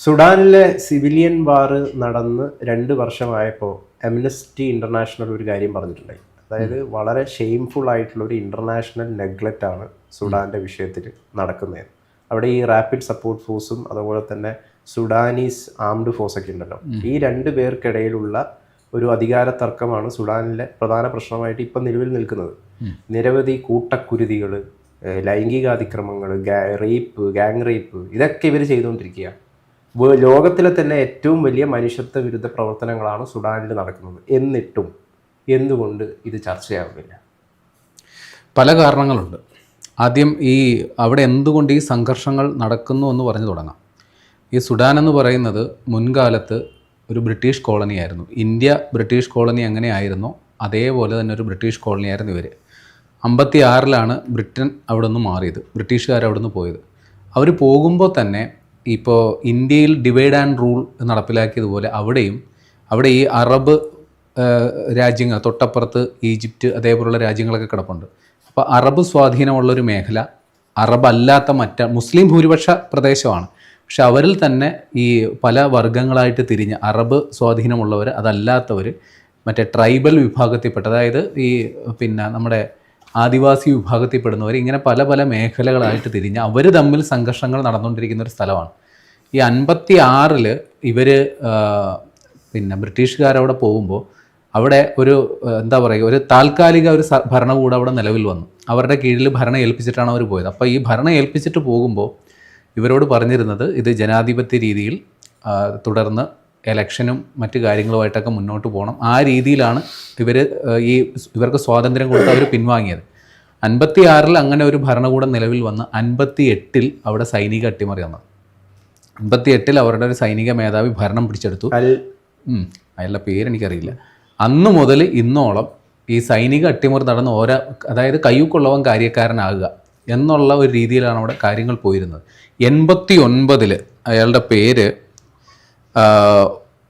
സുഡാനിലെ civilian വാർ നടന്ന് രണ്ട് വർഷമായപ്പോൾ എംനസ്റ്റി international ഒരു കാര്യം പറഞ്ഞിട്ടുണ്ടായി. അതായത് വളരെ ഷെയിംഫുൾ ആയിട്ടുള്ള ഒരു ഇന്റർനാഷണൽ നെഗ്ലക്റ്റ് ആണ് സുഡാന്റെ വിഷയത്തിൽ നടക്കുന്നത്. അവിടെ ഈ റാപ്പിഡ് സപ്പോർട്ട് ഫോഴ്സും അതുപോലെ തന്നെ സുഡാനീസ് ആംഡ് ഫോഴ്സ് ഒക്കെ ഉണ്ടല്ലോ. ഈ രണ്ട് പേർക്കിടയിലുള്ള ഒരു അധികാര തർക്കമാണ് സുഡാനിലെ പ്രധാന പ്രശ്നമായിട്ട് ഇപ്പം നിലവിൽ നിൽക്കുന്നത്. നിരവധി കൂട്ടക്കുരുതികൾ ലൈംഗികാതിക്രമങ്ങൾ റേപ്പ് ഗാങ് റേപ്പ് ഇതൊക്കെ ഇവർ ചെയ്തുകൊണ്ടിരിക്കുക വേ- ലോകത്തിലെ തന്നെ ഏറ്റവും വലിയ മനുഷ്യത്വ വിരുദ്ധ പ്രവർത്തനങ്ങളാണ് സുഡാനിൽ നടക്കുന്നത്. എന്നിട്ടും എന്തുകൊണ്ട് ഇത് ചർച്ചയാവുന്നില്ല? പല കാരണങ്ങളുണ്ട്. ആദ്യം ഈ അവിടെ എന്തുകൊണ്ട് ഈ സംഘർഷങ്ങൾ നടക്കുന്നു എന്ന് പറഞ്ഞു തുടങ്ങാം. ഈ സുഡാൻ എന്ന് പറയുന്നത് മുൻകാലത്ത് ഒരു ബ്രിട്ടീഷ് കോളനിയായിരുന്നു. ഇന്ത്യ ബ്രിട്ടീഷ് കോളനി എങ്ങനെയായിരുന്നോ അതേപോലെ തന്നെ ഒരു ബ്രിട്ടീഷ് കോളനിയായിരുന്നു ഇവർ അമ്പത്തി ആറിലാണ് ബ്രിട്ടൻ അവിടെ നിന്ന് മാറിയത്. ബ്രിട്ടീഷുകാർ അവിടെ നിന്ന് പോയത്. അവർ പോകുമ്പോൾ തന്നെ ഇപ്പോൾ ഇന്ത്യയിൽ ഡിവൈഡ് ആൻഡ് റൂൾ നടപ്പിലാക്കിയതുപോലെ അവിടെയും അവിടെ ഈ അറബ് രാജ്യങ്ങൾ തൊട്ടപ്പുറത്ത് ഈജിപ്റ്റ് അതേപോലുള്ള രാജ്യങ്ങളൊക്കെ കിടപ്പുണ്ട്. അപ്പോൾ അറബ് സ്വാധീനമുള്ള ഒരു മേഖല അറബ് അല്ലാത്ത മറ്റ മുസ്ലിം ഭൂരിപക്ഷ പ്രദേശമാണ്. പക്ഷെ അവരിൽ തന്നെ ഈ പല വർഗങ്ങളായിട്ട് തിരിഞ്ഞ് അറബ് സ്വാധീനമുള്ളവർ അതല്ലാത്തവർ മറ്റേ ട്രൈബൽ വിഭാഗത്തിൽപ്പെട്ട അതായത് ഈ പിന്നെ നമ്മുടെ ആദിവാസി വിഭാഗത്തിൽപ്പെടുന്നവർ ഇങ്ങനെ പല പല മേഖലകളായിട്ട് തിരിഞ്ഞ് അവർ തമ്മിൽ സംഘർഷങ്ങൾ നടന്നുകൊണ്ടിരിക്കുന്ന ഒരു സ്ഥലമാണ്. ഈ അൻപത്തി ആറിൽ ഇവർ പിന്നെ ബ്രിട്ടീഷുകാരവിടെ പോകുമ്പോൾ അവിടെ ഒരു എന്താ പറയുക ഒരു താൽക്കാലിക ഒരു ഭരണകൂടം അവിടെ നിലവിൽ വന്നു. അവരുടെ കീഴിൽ ഭരണം ഏൽപ്പിച്ചിട്ടാണ് അവർ പോയത്. അപ്പോൾ ഈ ഭരണം ഏൽപ്പിച്ചിട്ട് പോകുമ്പോൾ ഇവരോട് പറഞ്ഞിരുന്നത് ഇത് ജനാധിപത്യ രീതിയിൽ തുടർന്ന് എലക്ഷനും മറ്റു കാര്യങ്ങളുമായിട്ടൊക്കെ മുന്നോട്ട് പോകണം. ആ രീതിയിലാണ് ഇവർ ഈ ഇവർക്ക് സ്വാതന്ത്ര്യം കൊടുത്ത് അവർ പിൻവാങ്ങിയത്. അൻപത്തി ആറിൽ അങ്ങനെ ഒരു ഭരണകൂടം നിലവിൽ വന്ന് അൻപത്തി എട്ടിൽ അവിടെ സൈനിക അട്ടിമറി വന്നത്. അൻപത്തി എട്ടിൽ അവരുടെ ഒരു സൈനിക മേധാവി ഭരണം പിടിച്ചെടുത്തു. അയാളുടെ പേരെനിക്കറിയില്ല അന്ന് മുതൽ ഇന്നോളം ഈ സൈനിക അട്ടിമറി നടന്ന ഓരോ അതായത് കയ്യൂക്കുള്ളവൻ കാര്യക്കാരനാകുക എന്നുള്ള ഒരു രീതിയിലാണ് അവിടെ കാര്യങ്ങൾ പോയിരുന്നത്. എൺപത്തി ഒൻപതിൽ അയാളുടെ പേര്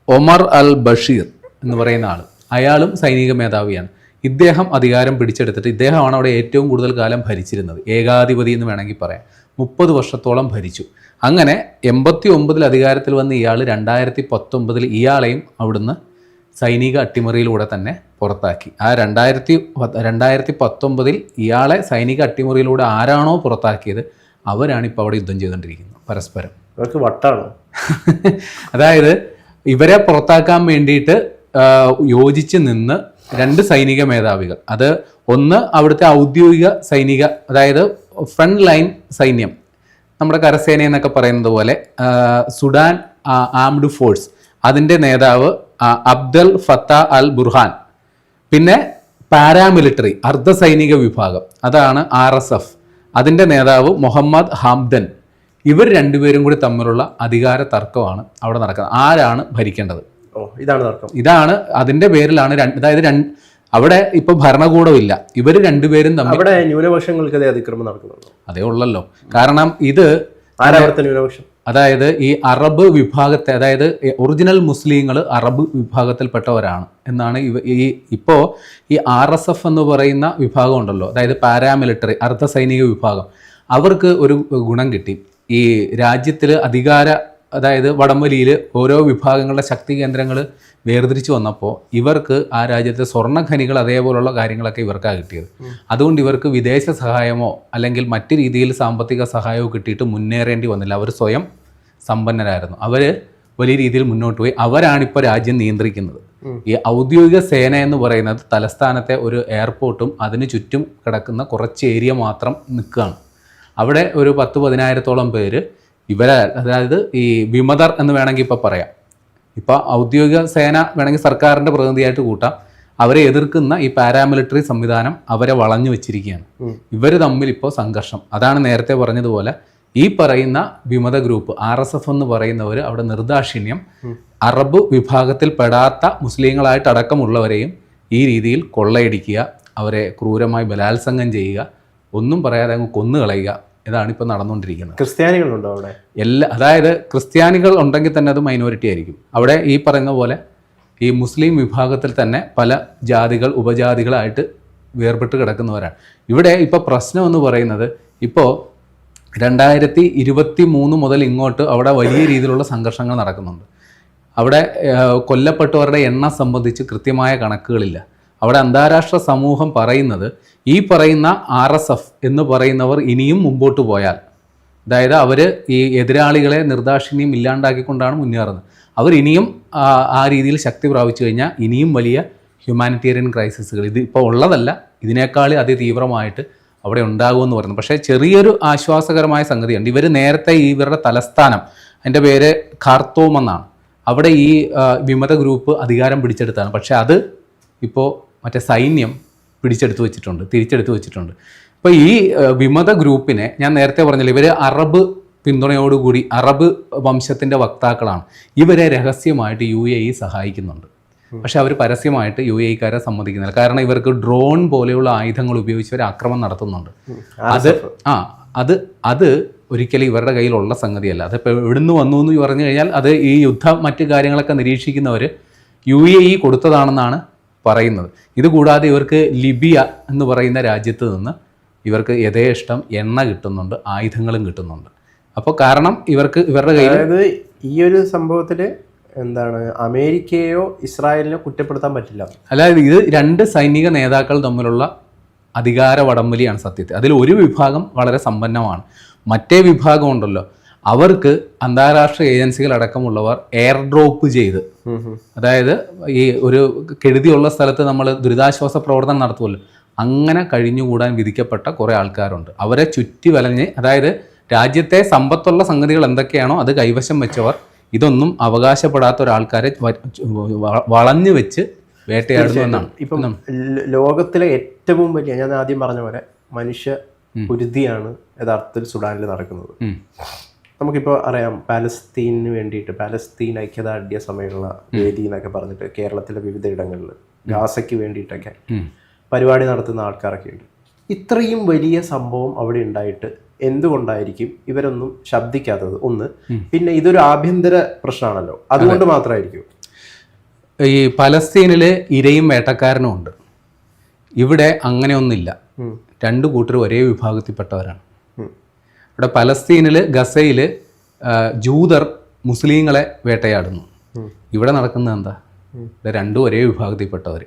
ഒമർ അൽ ബഷീർ എന്ന് പറയുന്ന ആൾ അയാളും സൈനിക മേധാവിയാണ്. ഇദ്ദേഹം അധികാരം പിടിച്ചെടുത്തിട്ട് ഇദ്ദേഹമാണ് അവിടെ ഏറ്റവും കൂടുതൽ കാലം ഭരിച്ചിരുന്നത്. ഏകാധിപതി എന്ന് വേണമെങ്കിൽ പറയാം. മുപ്പത് വർഷത്തോളം ഭരിച്ചു. അങ്ങനെ എൺപത്തി ഒമ്പതിൽ അധികാരത്തിൽ വന്ന ഇയാൾ രണ്ടായിരത്തി പത്തൊമ്പതിൽ ഇയാളെയും അവിടുന്ന് സൈനിക അട്ടിമറിയിലൂടെ തന്നെ പുറത്താക്കി. ആ രണ്ടായിരത്തി രണ്ടായിരത്തി പത്തൊമ്പതിൽ ഇയാളെ സൈനിക അട്ടിമറിയിലൂടെ ആരാണോ പുറത്താക്കിയത് അവരാണ് ഇപ്പോൾ അവിടെ യുദ്ധം ചെയ്തുകൊണ്ടിരിക്കുന്നത് പരസ്പരം. അവർക്ക് വട്ടാണോ. അതായത് ഇവരെ പുറത്താക്കാൻ വേണ്ടിയിട്ട് യോജിച്ച് നിന്ന് രണ്ട് സൈനിക മേധാവികൾ. അത് ഒന്ന് അവിടുത്തെ ഔദ്യോഗിക സൈനിക അതായത് ഫ്രണ്ട് ലൈൻ സൈന്യം. നമ്മുടെ കരസേന എന്നൊക്കെ പറയുന്നത് പോലെ സുഡാൻ ആംഡ് ഫോഴ്സ് അതിന്റെ നേതാവ് അബ്ദൽ ഫത്ത അൽ ബുർഹാൻ. പിന്നെ പാരാമിലിറ്ററി അർദ്ധ സൈനിക വിഭാഗം. അതാണ് ആർ എസ് എഫ്. അതിന്റെ നേതാവ് മുഹമ്മദ് ഹാംദൻ. ഇവർ രണ്ടുപേരും കൂടി തമ്മിലുള്ള അധികാര തർക്കമാണ് അവിടെ നടക്കുന്നത്. ആരാണ് ഭരിക്കേണ്ടത്? ഇതാണ് തർക്കം. ഇതാണ് അതിന്റെ പേരിലാണ് അതായത് രണ്ട് അവിടെ ഇപ്പൊ ഭരണകൂടമില്ല ഇവർ രണ്ടുപേരും തമ്മിൽ അവിടെ അതിക്രമം നടക്കുന്നുണ്ടോ? അതേ ഉള്ളല്ലോ. കാരണം ഇത് ആരാ അവിടുത്തെ ന്യൂനപക്ഷം? അതായത് ഈ അറബ് വിഭാഗത്തെ അതായത് ഒറിജിനൽ മുസ്ലിങ്ങൾ അറബ് വിഭാഗത്തിൽപ്പെട്ടവരാണ് എന്നാണ് ഇവ ഈ ഇപ്പോൾ ഈ ആർ എസ് എഫ് എന്ന് പറയുന്ന വിഭാഗം ഉണ്ടല്ലോ അതായത് പാരാമിലിറ്ററി അർദ്ധ സൈനിക വിഭാഗം. അവർക്ക് ഒരു ഗുണം കിട്ടി. ഈ രാജ്യത്തിൽ അധികാര അതായത് വടംവലിയിൽ ഓരോ വിഭാഗങ്ങളുടെ ശക്തി കേന്ദ്രങ്ങൾ വേർതിരിച്ചു വന്നപ്പോൾ ഇവർക്ക് ആ രാജ്യത്തെ സ്വർണഖനികൾ അതേപോലുള്ള കാര്യങ്ങളൊക്കെ ഇവർക്കാണ് കിട്ടിയത്. അതുകൊണ്ട് ഇവർക്ക് വിദേശ സഹായമോ അല്ലെങ്കിൽ മറ്റു രീതിയിൽ സാമ്പത്തിക സഹായമോ കിട്ടിയിട്ട് മുന്നേറേണ്ടി വന്നില്ല. അവർ സ്വയം സമ്പന്നരായിരുന്നു. അവർ വലിയ രീതിയിൽ മുന്നോട്ട് പോയി. അവരാണിപ്പോൾ രാജ്യം നിയന്ത്രിക്കുന്നത്. ഈ ഔദ്യോഗിക സേന എന്ന് പറയുന്നത് തലസ്ഥാനത്തെ ഒരു എയർപോർട്ടും അതിന് ചുറ്റും കിടക്കുന്ന കുറച്ച് ഏരിയ മാത്രം നിൽക്കുകയാണ്. അവിടെ ഒരു പത്ത് പതിനായിരത്തോളം പേര് ഇവരെ അതായത് ഈ വിമതർ എന്ന് വേണമെങ്കിൽ ഇപ്പോൾ പറയാം. ഇപ്പോൾ ഔദ്യോഗിക സേന വേണമെങ്കിൽ സർക്കാരിന്റെ പ്രതിനിധിയായിട്ട് കൂട്ടാം. അവരെ എതിർക്കുന്ന ഈ പാരാമിലിറ്ററി സംവിധാനം അവരെ വളഞ്ഞു വെച്ചിരിക്കുകയാണ്. ഇവർ തമ്മിൽ ഇപ്പോൾ സംഘർഷം. അതാണ് നേരത്തെ പറഞ്ഞതുപോലെ ഈ പറയുന്ന വിമത ഗ്രൂപ്പ് ആർ എസ് എഫ് എന്ന് പറയുന്നവർ അവിടെ നിർദാക്ഷിണ്യം അറബ് വിഭാഗത്തിൽ പെടാത്ത മുസ്ലിങ്ങളായിട്ട് അടക്കമുള്ളവരെയും ഈ രീതിയിൽ കൊള്ളയടിക്കുക അവരെ ക്രൂരമായി ബലാത്സംഗം ചെയ്യുക ഒന്നും പറയാതെ അങ്ങ് കൊന്നു കളയുക ഇതാണ് ഇപ്പോൾ നടന്നുകൊണ്ടിരിക്കുന്നത്. ക്രിസ്ത്യാനികളുണ്ടോ അവിടെ? എല്ലാ അതായത് ക്രിസ്ത്യാനികൾ ഉണ്ടെങ്കിൽ തന്നെ അത് മൈനോറിറ്റി ആയിരിക്കും. അവിടെ ഈ പറയുന്ന പോലെ ഈ മുസ്ലിം വിഭാഗത്തിൽ തന്നെ പല ജാതികൾ ഉപജാതികളായിട്ട് വേർപെട്ട് കിടക്കുന്നവരാണ്. ഇവിടെ ഇപ്പോൾ പ്രശ്നം എന്ന് പറയുന്നത് ഇപ്പോൾ രണ്ടായിരത്തി ഇരുപത്തി മൂന്ന് മുതൽ ഇങ്ങോട്ട് അവിടെ വലിയ രീതിയിലുള്ള സംഘർഷങ്ങൾ നടക്കുന്നുണ്ട്. അവിടെ കൊല്ലപ്പെട്ടവരുടെ എണ്ണം സംബന്ധിച്ച് കൃത്യമായ കണക്കുകളില്ല. അവിടെ അന്താരാഷ്ട്ര സമൂഹം പറയുന്നത് ഈ പറയുന്ന ആർ എസ് എഫ് എന്ന് പറയുന്നവർ ഇനിയും മുമ്പോട്ട് പോയാൽ. അതായത് അവർ ഈ എതിരാളികളെ നിർദാക്ഷിണ്യം ഇല്ലാണ്ടാക്കിക്കൊണ്ടാണ് മുന്നേറുന്നത്. അവർ ഇനിയും ആ, രീതിയിൽ ശക്തി പ്രാപിച്ചു കഴിഞ്ഞാൽ ഇനിയും വലിയ ഹ്യൂമാനിറ്റേറിയൻ ക്രൈസിസുകൾ. ഇത് ഇപ്പോൾ ഉള്ളതല്ല ഇതിനേക്കാൾ അതിതീവ്രമായിട്ട് അവിടെ ഉണ്ടാകുമെന്ന് പറയുന്നു. പക്ഷേ ചെറിയൊരു ആശ്വാസകരമായ സംഗതിയുണ്ട്. ഇവർ നേരത്തെ ഇവരുടെ തലസ്ഥാനം അതിന്റെ പേര് ഖാർത്തോം എന്നാണ്. അവിടെ ഈ വിമത ഗ്രൂപ്പ് അധികാരം പിടിച്ചെടുത്താണ്. പക്ഷേ അത് ഇപ്പോൾ മറ്റേ സൈന്യം പിടിച്ചെടുത്ത് വെച്ചിട്ടുണ്ട് തിരിച്ചെടുത്ത് വെച്ചിട്ടുണ്ട്. ഇപ്പോൾ ഈ വിമത ഗ്രൂപ്പിനെ ഞാൻ നേരത്തെ പറഞ്ഞില്ല ഇവർ അറബ് പിന്തുണയോടുകൂടി അറബ് വംശത്തിന്റെ വക്താക്കളാണ്. ഇവരെ രഹസ്യമായിട്ട് യു എ ഇ സഹായിക്കുന്നുണ്ട്. പക്ഷെ അവർ പരസ്യമായിട്ട് യു എക്കാരെ സമ്മതിക്കുന്നില്ല. കാരണം ഇവർക്ക് ഡ്രോൺ പോലെയുള്ള ആയുധങ്ങൾ ഉപയോഗിച്ച് അവർ ആക്രമണം നടത്തുന്നുണ്ട്. അത് ആ അത് അത് ഒരിക്കലും ഇവരുടെ കയ്യിലുള്ള സംഗതിയല്ല. അതിപ്പോൾ എവിടുന്ന് വന്നു എന്ന് പറഞ്ഞു കഴിഞ്ഞാൽ അത് ഈ യുദ്ധം മറ്റു കാര്യങ്ങളൊക്കെ നിരീക്ഷിക്കുന്നവർ യു എ ഇ കൊടുത്തതാണെന്നാണ് പറയുന്നത്. ഇതുകൂടാതെ ഇവർക്ക് ലിബിയ എന്ന് പറയുന്ന രാജ്യത്ത് നിന്ന് ഇവർക്ക് യഥേഷ്ടം എണ്ണ കിട്ടുന്നുണ്ട് ആയുധങ്ങളും കിട്ടുന്നുണ്ട്. അപ്പോൾ കാരണം ഇവർക്ക് ഇവരുടെ കയ്യിൽ അതായത് ഈ ഒരു സംഭവത്തിൽ എന്താണ് അമേരിക്കയോ ഇസ്രായേലിനോ കുറ്റപ്പെടുത്താൻ പറ്റില്ല. അതായത് ഇത് രണ്ട് സൈനിക നേതാക്കൾ തമ്മിലുള്ള അധികാര വടംവലിയാണ് സത്യത്തിൽ. അതിൽ ഒരു വിഭാഗം വളരെ സമ്പന്നമാണ്. മറ്റേ വിഭാഗം ഉണ്ടല്ലോ അവർക്ക് അന്താരാഷ്ട്ര ഏജൻസികൾ അടക്കമുള്ളവർ എയർ ഡ്രോപ്പ് ചെയ്ത്. അതായത് ഈ ഒരു കെടുതിയുള്ള സ്ഥലത്ത് നമ്മൾ ദുരിതാശ്വാസ പ്രവർത്തനം നടത്തുമല്ലോ. അങ്ങനെ കഴിഞ്ഞുകൂടാൻ വിധിക്കപ്പെട്ട കുറേ ആൾക്കാരുണ്ട്. അവരെ ചുറ്റി വലഞ്ഞ് അതായത് രാജ്യത്തെ സമ്പത്തുള്ള സംഗതികൾ എന്തൊക്കെയാണോ അത് കൈവശം വെച്ചവർ ഇതൊന്നും അവകാശപ്പെടാത്ത ഒരാൾക്കാരെ വളഞ്ഞു വെച്ച് വേട്ടയാടുന്നു എന്നാണ്. ഇപ്പം ലോകത്തിലെ ഏറ്റവും വലിയ ഞാൻ ആദ്യം പറഞ്ഞ പോലെ മനുഷ്യ കുരുതിയാണ് യഥാർത്ഥത്തിൽ സുഡാനിൽ നടക്കുന്നത്. നമുക്കിപ്പോൾ അറിയാം പാലസ്തീനിന് വേണ്ടിയിട്ട് പാലസ്തീൻ ഐക്യദാർഢ്യ സമയമുള്ള വേദി എന്നൊക്കെ പറഞ്ഞിട്ട് കേരളത്തിലെ വിവിധ ഇടങ്ങളിൽ ഗാസയ്ക്ക് വേണ്ടിയിട്ടൊക്കെ പരിപാടി നടത്തുന്ന ആൾക്കാരൊക്കെ ഉണ്ട്. ഇത്രയും വലിയ സംഭവം അവിടെ ഉണ്ടായിട്ട് എന്തുകൊണ്ടായിരിക്കും ഇവരൊന്നും ശബ്ദിക്കാത്തത്? ഒന്ന് പിന്നെ ഇതൊരു ആഭ്യന്തര പ്രശ്നമാണല്ലോ. അതുകൊണ്ട് മാത്രമായിരിക്കും. ഈ പലസ്തീനിൽ ഇരയും വേട്ടക്കാരനും ഉണ്ട്. ഇവിടെ അങ്ങനെയൊന്നുമില്ല. രണ്ടു കൂട്ടരും ഒരേ വിഭാഗത്തിൽപ്പെട്ടവരാണ്. ഇവിടെ പലസ്തീനിൽ ഗസയിൽ ജൂതർ മുസ്ലിങ്ങളെ വേട്ടയാടുന്നു. ഇവിടെ നടക്കുന്നത് എന്താ? ഇവിടെ രണ്ടും ഒരേ വിഭാഗത്തിൽപ്പെട്ടവർ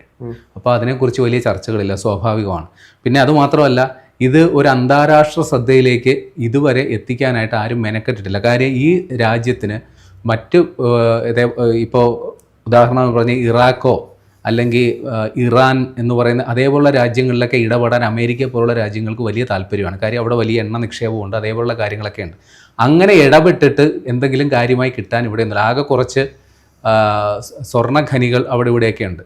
അപ്പോൾ അതിനെക്കുറിച്ച് വലിയ ചർച്ചകളില്ല സ്വാഭാവികമാണ്. പിന്നെ അതുമാത്രമല്ല ഇത് ഒരു അന്താരാഷ്ട്ര ശ്രദ്ധയിലേക്ക് ഇതുവരെ എത്തിക്കാനായിട്ട് ആരും മെനക്കെട്ടിട്ടില്ല. കാര്യം ഈ രാജ്യത്തിന് മറ്റ് ഇപ്പോൾ ഉദാഹരണം പറഞ്ഞ് ഇറാഖോ അല്ലെങ്കിൽ ഇറാൻ എന്ന് പറയുന്ന അതേപോലുള്ള രാജ്യങ്ങളിലൊക്കെ ഇടപെടാൻ അമേരിക്ക പോലുള്ള രാജ്യങ്ങൾക്ക് വലിയ താല്പര്യമാണ്. കാര്യം അവിടെ വലിയ എണ്ണ നിക്ഷേപമുണ്ട് അതേപോലുള്ള കാര്യങ്ങളൊക്കെ ഉണ്ട്. അങ്ങനെ ഇടപെട്ടിട്ട് എന്തെങ്കിലും കാര്യമായി കിട്ടാൻ ഇവിടെ ഒന്നുമില്ല. ആകെ കുറച്ച് സ്വർണഖനികൾ സ്വർണ ഖനികൾ അവിടെ ഇവിടെയൊക്കെ ഉണ്ട്.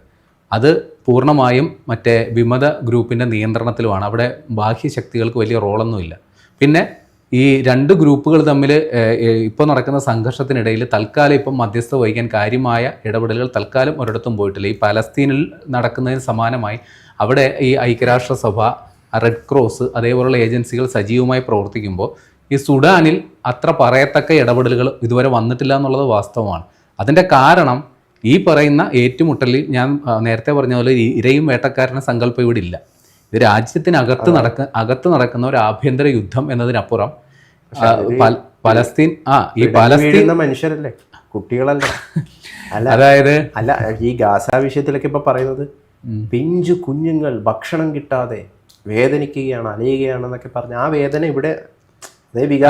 അത് പൂർണമായും മറ്റേ വിമത ഗ്രൂപ്പിന്റെ നിയന്ത്രണത്തിലുമാണ്. അവിടെ ബാഹ്യശക്തികൾക്ക് വലിയ റോളൊന്നുമില്ല. പിന്നെ ഈ രണ്ട് ഗ്രൂപ്പുകൾ തമ്മിൽ ഇപ്പോൾ നടക്കുന്ന സംഘർഷത്തിനിടയിൽ തൽക്കാലം ഇപ്പം മധ്യസ്ഥ വഹിക്കാൻ കാര്യമായ ഇടപെടലുകൾ തൽക്കാലം ഒരിടത്തും പോയിട്ടില്ല. ഈ പലസ്തീനിൽ നടക്കുന്നതിന് സമാനമായി അവിടെ ഈ ഐക്യരാഷ്ട്രസഭ റെഡ് ക്രോസ് അതേപോലുള്ള ഏജൻസികൾ സജീവമായി പ്രവർത്തിക്കുമ്പോൾ ഈ സുഡാനിൽ അത്ര പറയത്തക്ക ഇടപെടലുകൾ ഇതുവരെ വന്നിട്ടില്ല എന്നുള്ളത് വാസ്തവമാണ്. അതിന്റെ കാരണം ഈ പറയുന്ന ഏറ്റുമുട്ടലിൽ ഞാൻ നേരത്തെ പറഞ്ഞ പോലെ ഇരയും വേട്ടക്കാരന്റെ സങ്കല്പം ഇവിടെ ഇല്ല. ഇത് രാജ്യത്തിനകത്ത് നടക്ക അകത്ത് നടക്കുന്ന ഒരു ആഭ്യന്തര യുദ്ധം എന്നതിനപ്പുറം പലസ്തീൻ ആ ഈ പലസ്തീൻ മനുഷ്യരല്ലേ? കുട്ടികളല്ല. അല്ല അതായത് അല്ല ഈ ഗാസ വിഷയത്തിലൊക്കെ ഇപ്പൊ പറയുന്നത് പിഞ്ചു കുഞ്ഞുങ്ങൾ ഭക്ഷണം കിട്ടാതെ വേദനിക്കുകയാണ് അലയുകയാണെന്നൊക്കെ പറഞ്ഞ് ആ വേദന ഇവിടെ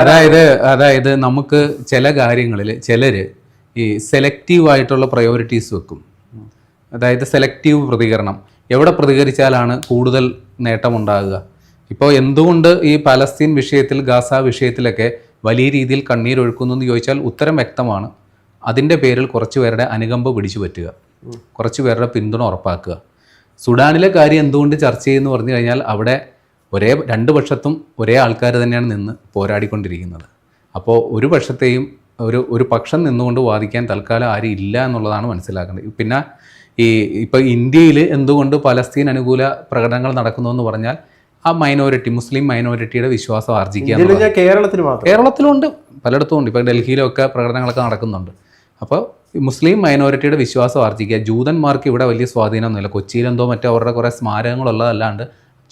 അതായത് അതായത് നമുക്ക് ചില കാര്യങ്ങളിൽ ചിലര് ഈ സെലക്റ്റീവ് ആയിട്ടുള്ള പ്രയോറിറ്റീസ് വെക്കും. അതായത് സെലക്റ്റീവ് പ്രതികരണം. എവിടെ പ്രതികരിച്ചാലാണ് കൂടുതൽ നേട്ടമുണ്ടാകുക. ഇപ്പോൾ എന്തുകൊണ്ട് ഈ പലസ്തീൻ വിഷയത്തിൽ ഗാസ വിഷയത്തിലൊക്കെ വലിയ രീതിയിൽ കണ്ണീരൊഴുക്കുന്നു എന്ന് ചോദിച്ചാൽ ഉത്തരം വ്യക്തമാണ്. അതിന്റെ പേരിൽ കുറച്ച് പേരുടെ അനുകമ്പ പിടിച്ചു പറ്റുക. കുറച്ച് പേരുടെ പിന്തുണ ഉറപ്പാക്കുക. സുഡാനിലെ കാര്യം എന്തുകൊണ്ട് ചർച്ച ചെയ്യുന്നു പറഞ്ഞു കഴിഞ്ഞാൽ അവിടെ ഒരേ രണ്ട് പക്ഷത്തും ഒരേ ആൾക്കാർ തന്നെയാണ് നിന്ന് പോരാടിക്കൊണ്ടിരിക്കുന്നത്. അപ്പോൾ ഒരു പക്ഷത്തെയും ഒരു ഒരു പക്ഷം നിന്നുകൊണ്ട് വാദിക്കാൻ തൽക്കാലം ആരും ഇല്ല എന്നുള്ളതാണ് മനസ്സിലാക്കേണ്ടത്. പിന്നെ ഈ ഇപ്പോൾ ഇന്ത്യയിൽ എന്തുകൊണ്ട് പലസ്തീൻ അനുകൂല പ്രകടനങ്ങൾ നടക്കുന്നു എന്ന് പറഞ്ഞാൽ ആ മൈനോറിറ്റി മുസ്ലിം മൈനോറിറ്റിയുടെ വിശ്വാസം ആർജിക്കുക കേരളത്തിൽ കേരളത്തിലുണ്ട് പലയിടത്തും ഉണ്ട്. ഇപ്പോൾ ഡൽഹിയിലൊക്കെ പ്രകടനങ്ങളൊക്കെ നടക്കുന്നുണ്ട്. അപ്പോൾ മുസ്ലിം മൈനോറിറ്റിയുടെ വിശ്വാസം ആർജിക്കുക ജൂതന്മാർക്ക് ഇവിടെ വലിയ സ്വാധീനമൊന്നുമില്ല കൊച്ചിയിലെന്തോ മറ്റോ അവരുടെ കുറേ സ്മാരകങ്ങളുള്ളതല്ലാണ്ട്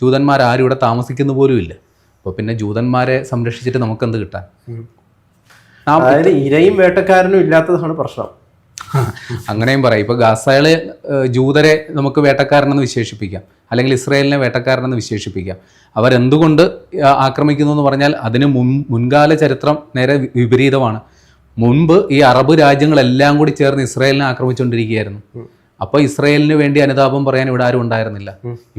ജൂതന്മാർ ആരും ഇവിടെ താമസിക്കുന്ന പോലും ഇല്ല. അപ്പോൾ പിന്നെ ജൂതന്മാരെ സംരക്ഷിച്ചിട്ട് നമുക്കെന്ത് കിട്ടാൻ? അതായത് ഇരയും വേട്ടക്കാരനും ഇല്ലാത്തതാണ് പ്രശ്നം. അങ്ങനെയും പറയാം. ഇപ്പൊ ഏഹ്, ജൂതരെ നമുക്ക് വേട്ടക്കാരനെന്ന് വിശേഷിപ്പിക്കാം. അല്ലെങ്കിൽ ഇസ്രയേലിനെ വേട്ടക്കാരനെന്ന് വിശേഷിപ്പിക്കാം. അവരെന്തുകൊണ്ട് ആക്രമിക്കുന്നു എന്ന് പറഞ്ഞാൽ അതിന് മുൻ മുൻകാല ചരിത്രം നേരെ വിപരീതമാണ്. മുൻപ് ഈ അറബ് രാജ്യങ്ങളെല്ലാം കൂടി ചേർന്ന് ഇസ്രയേലിനെ ആക്രമിച്ചുകൊണ്ടിരിക്കുകയായിരുന്നു അപ്പോൾ ഇസ്രയേലിന് വേണ്ടി അനുതാപം പറയാൻ ഇവിടെ ആരും ഉണ്ടായിരുന്നില്ല.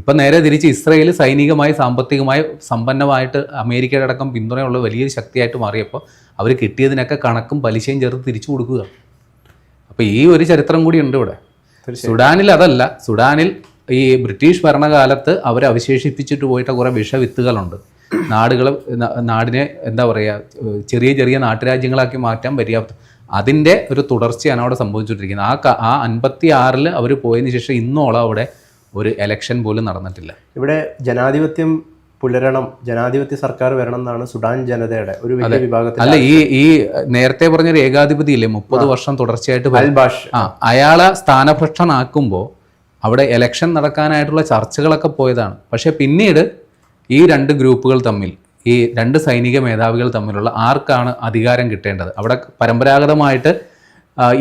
ഇപ്പം നേരെ തിരിച്ച് ഇസ്രായേൽ സൈനികമായി സാമ്പത്തികമായി സമ്പന്നമായിട്ട് അമേരിക്കയുടെ അടക്കം പിന്തുണയുള്ള വലിയൊരു ശക്തിയായിട്ട് മാറിയപ്പോൾ അവർ കിട്ടിയതിനൊക്കെ കണക്കും പലിശയും ചേർത്ത് തിരിച്ചു കൊടുക്കുക അപ്പോൾ ഈ ഒരു ചരിത്രം കൂടി ഉണ്ട് ഇവിടെ. സുഡാനിൽ അതല്ല. സുഡാനിൽ ഈ ബ്രിട്ടീഷ് ഭരണകാലത്ത് അവർ അവശേഷിപ്പിച്ചിട്ട് പോയിട്ട് കുറേ വിഷവിത്തുകളുണ്ട്. നാടുകൾ നാടിനെ എന്താ പറയുക ചെറിയ ചെറിയ നാട്ടുരാജ്യങ്ങളാക്കി മാറ്റാൻ പര്യാപ്തം അതിന്റെ ഒരു തുടർച്ചയാണ് അവിടെ സംഭവിച്ചുകൊണ്ടിരിക്കുന്നത്. ആ ആ അൻപത്തി ആറിൽ അവർ പോയതിന് ശേഷം ഇന്നോളം അവിടെ ഒരു എലക്ഷൻ പോലും നടന്നിട്ടില്ല. ഇവിടെ ജനാധിപത്യം പുലരണം ജനാധിപത്യ സർക്കാർ വരണം എന്നാണ് സുഡാൻ ജനതയുടെ ഒരു വലിയ വിഭാഗത്തിൽ അല്ല ഈ ഈ നേരത്തെ പറഞ്ഞൊരു ഏകാധിപതി ഇല്ലേ മുപ്പത് വർഷം തുടർച്ചയായിട്ട് അൽബാഷ്. ആ അയാളെ സ്ഥാനഭ്രഷ്ടനാക്കുമ്പോൾ അവിടെ എലക്ഷൻ നടക്കാനായിട്ടുള്ള ചർച്ചകളൊക്കെ പോയതാണ്. പക്ഷേ പിന്നീട് ഈ രണ്ട് ഗ്രൂപ്പുകൾ തമ്മിൽ ഈ രണ്ട് സൈനിക മേധാവികൾ തമ്മിലുള്ള ആർക്കാണ് അധികാരം കിട്ടേണ്ടത്? അവിടെ പരമ്പരാഗതമായിട്ട്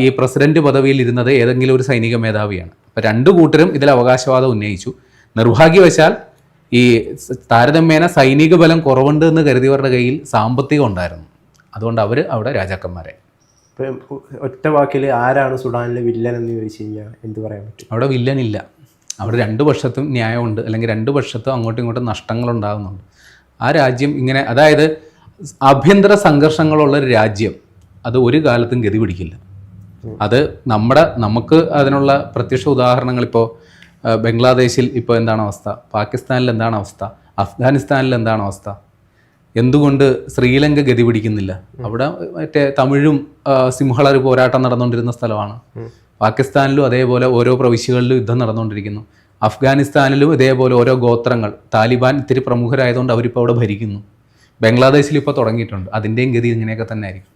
ഈ പ്രസിഡന്റ് പദവിയിൽ ഇരുന്നത് ഏതെങ്കിലും ഒരു സൈനിക മേധാവിയാണ്. അപ്പം രണ്ടു കൂട്ടരും ഇതിൽ അവകാശവാദം ഉന്നയിച്ചു. നിർഭാഗ്യവശാൽ ഈ താരതമ്യേന സൈനിക ബലം കുറവുണ്ട് എന്ന് കരുതിയവരുടെ കയ്യിൽ സാമ്പത്തികം ഉണ്ടായിരുന്നു. അതുകൊണ്ട് അവർ അവിടെ രാജാക്കന്മാരെ. ഇപ്പം ഒറ്റ വാക്കിൽ ആരാണ് സുഡാനിലെ വില്ലൻ എന്ന് ചോദിച്ചു കഴിഞ്ഞാൽ എന്ത് പറയാൻ പറ്റും? അവിടെ വില്ലൻ ഇല്ല. അവിടെ രണ്ട് പക്ഷത്തും ന്യായമുണ്ട് അല്ലെങ്കിൽ രണ്ട് പക്ഷത്തും അങ്ങോട്ടും ഇങ്ങോട്ടും നഷ്ടങ്ങൾ ഉണ്ടാകുന്നുണ്ട്. ആ രാജ്യം ഇങ്ങനെ അതായത് ആഭ്യന്തര സംഘർഷങ്ങളുള്ള ഒരു രാജ്യം അത് ഒരു കാലത്തും ഗതി പിടിക്കില്ല. അത് നമ്മുടെ നമുക്ക് അതിനുള്ള പ്രത്യക്ഷ ഉദാഹരണങ്ങൾ ഇപ്പോൾ ബംഗ്ലാദേശിൽ ഇപ്പോൾ എന്താണ് അവസ്ഥ? പാകിസ്ഥാനിൽ എന്താണ് അവസ്ഥ? അഫ്ഗാനിസ്ഥാനിൽ എന്താണ് അവസ്ഥ? എന്തുകൊണ്ട് ശ്രീലങ്ക ഗതി പിടിക്കുന്നില്ല? അവിടെ മറ്റേ തമിഴും സിംഹളർ പോരാട്ടം നടന്നുകൊണ്ടിരുന്ന സ്ഥലമാണ്. പാകിസ്ഥാനിലും അതേപോലെ ഓരോ പ്രവിശ്യകളിലും യുദ്ധം നടന്നുകൊണ്ടിരിക്കുന്നു. അഫ്ഗാനിസ്ഥാനിലും ഇതേപോലെ ഓരോ ഗോത്രങ്ങൾ താലിബാൻ ഇത്തിരി പ്രമുഖരായതുകൊണ്ട് അവരിപ്പോൾ അവിടെ ഭരിക്കുന്നു. ബംഗ്ലാദേശിൽ ഇപ്പോൾ തുടങ്ങിയിട്ടുണ്ട്. അതിന്റെയും ഗതി ഇങ്ങനെയൊക്കെ തന്നെ ആയിരിക്കും